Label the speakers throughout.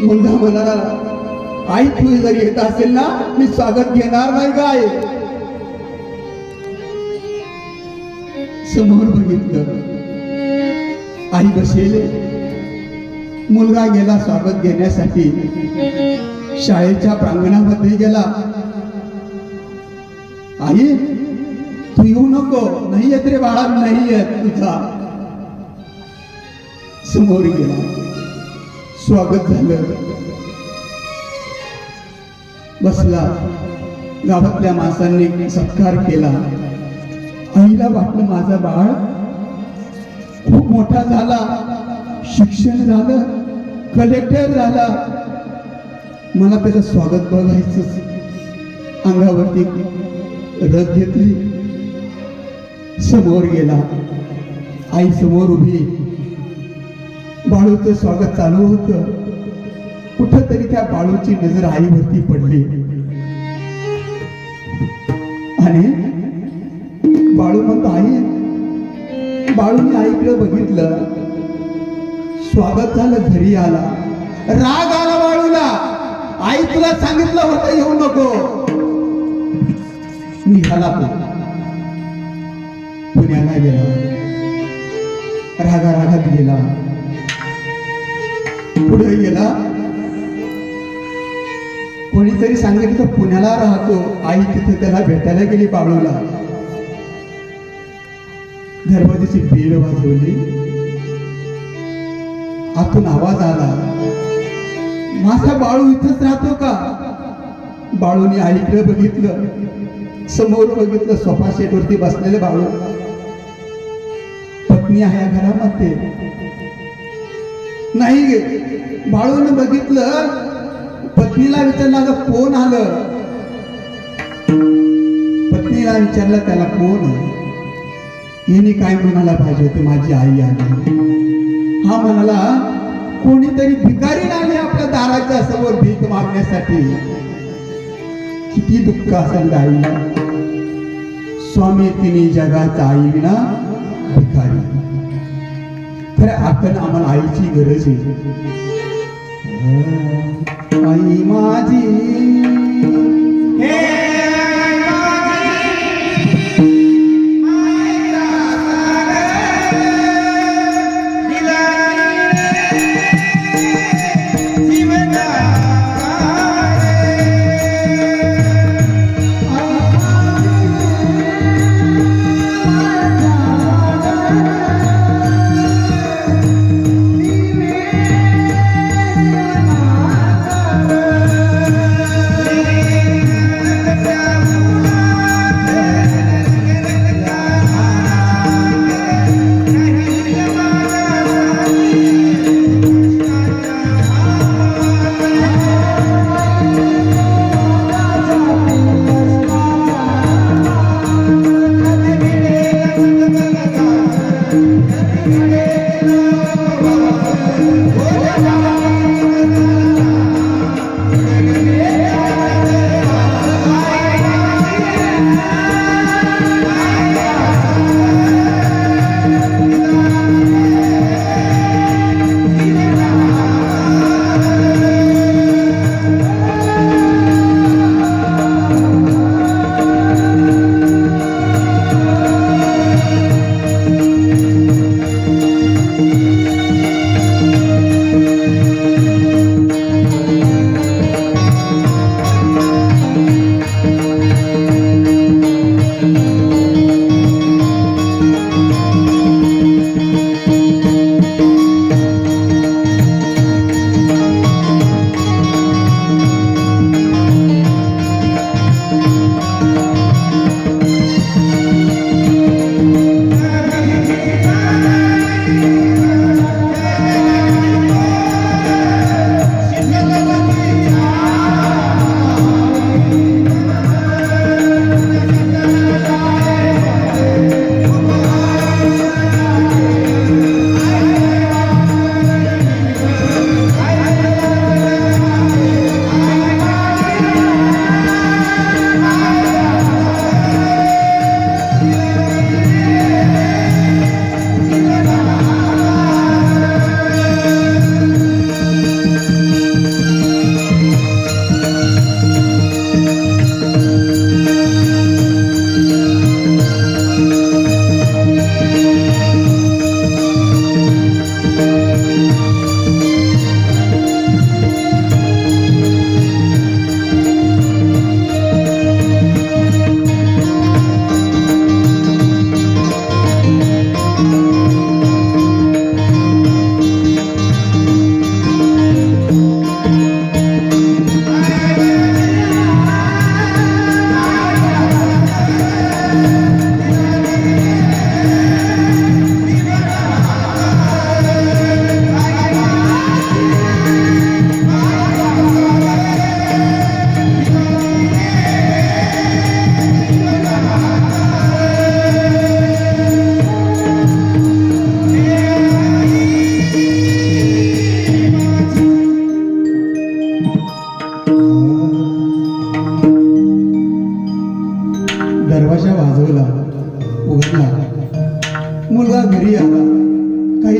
Speaker 1: मुलगा म्हणाला आई तू जर येत असेल ना मी स्वागत घेणार नाही काय समोर बघितलं आई बसेले. मुलगा गेला स्वागत घेण्यासाठी. शाळेच्या प्रांगणामध्ये गेला. आई तू येऊ नको नाही येत रे बाळा नाही येत तुझा. समोर गेला. स्वागत झालं. बसला. गावातल्या माणसांनी सत्कार केला. आईला वाटलं माझा बाळ खूप मोठा झाला. शिक्षण झालं. कलेक्टर झाला. मला त्याचं स्वागत बघायचं अंगावरती रथ घेतली. समोर गेला. आई समोर उभी. बाळूचं स्वागत चालू होतं. कुठंतरी त्या बाळूची नजर आईवरती पडली. आणि बाळू म्हणतो आई बाळूने आईकडे बघितलं. स्वागत झालं घरी आला राग आला बाळूला. आई तुला सांगितलं होतं येऊ नको. निघाला पुण्याला गेला रागा रागात गेला. पुढे गेला. कोणीतरी सांगितलं पुण्याला राहतो. आई तिथे त्याला भेटायला गेली बाळूला. दरवाजाची बेल वाजवली. आतून आवाज आला माझा बाळू इथंच राहतो का? बाळूने आईकडे बघितलं. समोर बघितलं सोफा सेटवरती बसलेले बाळू. पत्नी आहे घरामध्ये. नाही गे. भाळून बघितलं पत्नीला विचारलं अगं कोण आलं? पत्नीला विचारलं त्याला कोण हिने काय म्हणायला पाहिजे होते माझी आई आली हा म्हणाला कोणीतरी भिकारी आली आपल्या दाराच्या समोर भीक मागण्यासाठी. किती दुःख असेल आईला स्वामी तिने जगाचा आई विना भिकारी. खरं आपण आम्हाला आईची गरज आहे.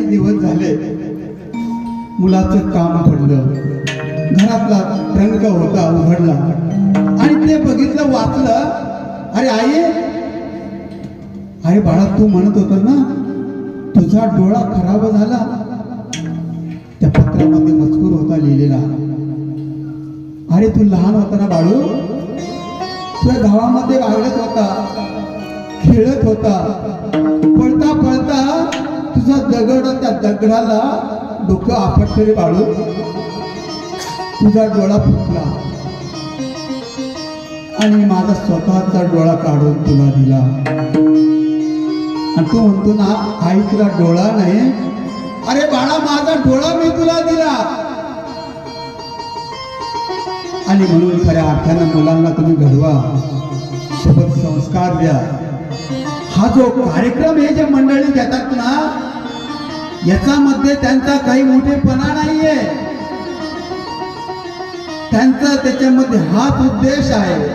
Speaker 1: काही दिवस झाले. मुलाचं काम पडलं. घरातला रंग होता उघडला. आणि ते बघितलं वाचलं. अरे आई अरे बाळा तू म्हणत होता ना तुझा डोळा खराब झाला. त्या पत्रामध्ये मजकूर होता लिहिलेला. अरे तू लहान होता ना बाळू? तुझ्या गावामध्ये वागत होता खेळत होता. दगड त्या दगडाला डोकं आपटलं बाळून तुझा डोळा फुटला. आणि माझा स्वतःचा डोळा काढून तुला दिला. आणि तू म्हणतो ना आई तुला डोळा नाही. अरे बाळा माझा डोळा मी तुला दिला. आणि म्हणून खऱ्या अर्थानं मुलांना तुम्ही घडवा. सोबत संस्कार द्या. हा जो कार्यक्रम हे जे मंडळी घेतात ना याच्यामध्ये त्यांचा काही मोठेपणा नाहीये. त्यांचा त्याच्यामध्ये हाच उद्देश आहे.